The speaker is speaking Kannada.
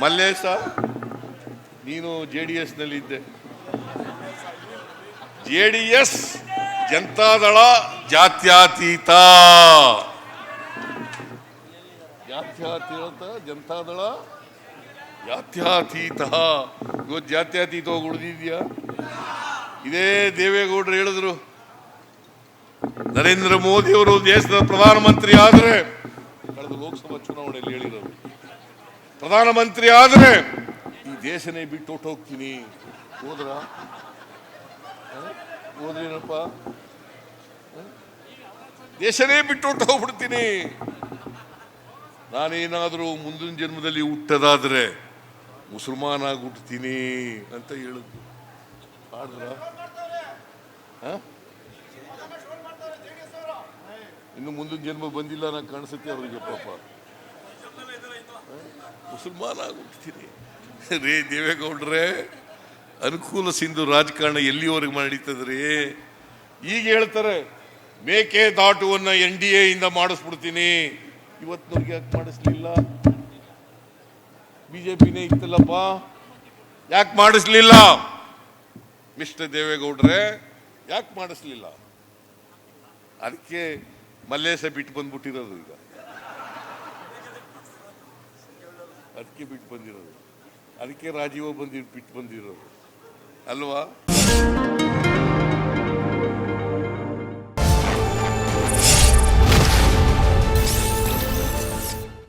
ಮಲ್ಲೇಶ ನೀನು ಜೆ ಡಿ ಎಸ್ನಲ್ಲಿ ಇದ್ದೆ. ಜೆ ಡಿ ಎಸ್ ಜನತಾದಳ ಜಾತ್ಯತೀತ. ಜಾತ್ಯತೀತ ಜನತಾದಳ ಜಾತ್ಯತೀತ. ಇವತ್ತು ಜಾತ್ಯತೀತ ಹೋಗಿ ಉಳಿದಿದ್ಯಾ? ಇದೇ ದೇವೇಗೌಡರು ಹೇಳಿದ್ರು. ನರೇಂದ್ರ ಮೋದಿ ಅವರು ದೇಶದ ಪ್ರಧಾನಮಂತ್ರಿ ಆದರೆ ಕಳೆದ ಲೋಕಸಭಾ ಚುನಾವಣೆಯಲ್ಲಿ ಹೇಳಿರೋದು. ಪ್ರಧಾನಮಂತ್ರಿ ಆದರೆ ಈ ದೇಶನೇ ಬಿಟ್ಟು ಹೊಟ್ಟೋಗ್ತೀನಿ ಹೋಗ್ತೀನಿ. ಹೋದ್ರ? ಹೋದ್ರೇನಪ್ಪ? ದೇಶನೇ ಬಿಟ್ಟು ಹೊಟ್ಟೋಗ್ಬಿಡ್ತೀನಿ ನಾನೇನಾದರೂ ಮುಂದಿನ ಜನ್ಮದಲ್ಲಿ ಹುಟ್ಟದಾದ್ರೆ ಮುಸಲ್ಮಾನ್ ಆಗಿ ಹುಟ್ಟುತ್ತೀನಿ ಅಂತ ಹೇಳಿದ್ರು ಆದ್ರ ಹ? ಇನ್ನು ಮುಂದಿನ ಜನ್ಮ ಬಂದಿಲ್ಲ ನಾ ಕಾಣಿಸುತ್ತೆ ಅವರಿಗೆ ಪಾಪ. ಮುಸಲ್ಮಾನ ಆಗ್ಬಿಡ್ತೀನಿ ರೇ ದೇವೇಗೌಡ್ರೆ, ಅನುಕೂಲ ಸಿಂಧು ರಾಜಕಾರಣ ಎಲ್ಲಿವರೆಗೆ ನಡೀತದ್ರಿ? ಈಗ ಹೇಳ್ತಾರೆ, ಮೇಕೆ ದಾಟುವನ್ನ ಎನ್ ಡಿ ಎ ಇಂದ ಮಾಡಿಸ್ಬಿಡ್ತೀನಿ. ಇವತ್ತಿನವ್ರಿಗೆ ಯಾಕೆ ಮಾಡಿಸ್ಲಿಲ್ಲ? ಪಿನೇ ಇತ್ತಲ್ಲಪ್ಪ. ಯಾಕೆ ಮಾಡಿಸ್ಲಿಲ್ಲ? ಮಿಸ್ಟರ್ ದೇವೇಗೌಡ್ರೆ, ಯಾಕೆ ಮಾಡಿಸ್ಲಿಲ್ಲ? ಅದಕ್ಕೆ ಮಲ್ಲೇಶ ಬಿಟ್ಟು ಬಂದ್ಬಿಟ್ಟಿರೋದು ಈಗ. ಅದಕ್ಕೆ ಬಿಟ್ಟು ಬಂದಿರೋದು. ಅದಕ್ಕೆ ರಾಜೀವ ಬಂದಿ ಬಿಟ್ಟು ಬಂದಿರೋದು. ಅಲ್ವಾ?